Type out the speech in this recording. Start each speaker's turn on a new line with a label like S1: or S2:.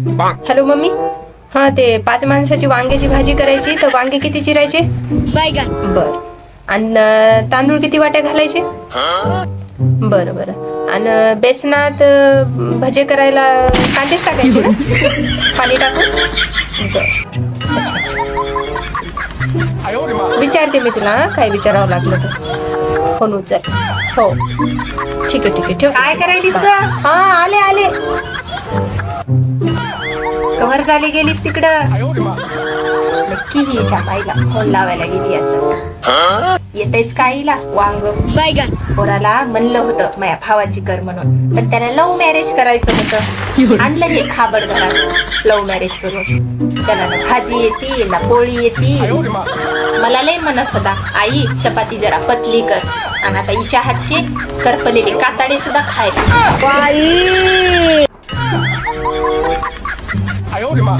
S1: Hello mummy. हा ते पाच माणसाची वांग्याची भाजी करायची. तर वांगे किती चिरायचे?
S2: बैगन
S1: बर. आणि तांदूळ किती वाट्या घालायचे? बरं बरं. आणि बेसनात भजे करायला कांदेच टाकायचे? ना पाणी टाकून? बरं. विचारते मी तुला हा, काय विचारावं लागलं तर. फोन उचल. हो. ठीक आहे ठीक आहे. ठेव.
S3: काय करायलीस ग?
S1: हा
S3: कव्हर झाली गेलीस तिकडं? नक्की ही बाईला फोन लावायला गेली असं. येतेच काहीला वांग.
S2: बैगन
S3: पोराला म्हणलं होतं माझ्या भावाची कर म्हणून. पण त्याला लव्ह मॅरेज करायचं होतं. आणलं हे खाबड घरात लव्ह मॅरेज करून. त्याला ना भाजी येते ना पोळी येते. मला लय म्हणत होता आई चपाती जरा पतली कर. आणि आता हिच्या हातचे करपलेले काताडे सुद्धा खायला. 哎呦我的妈！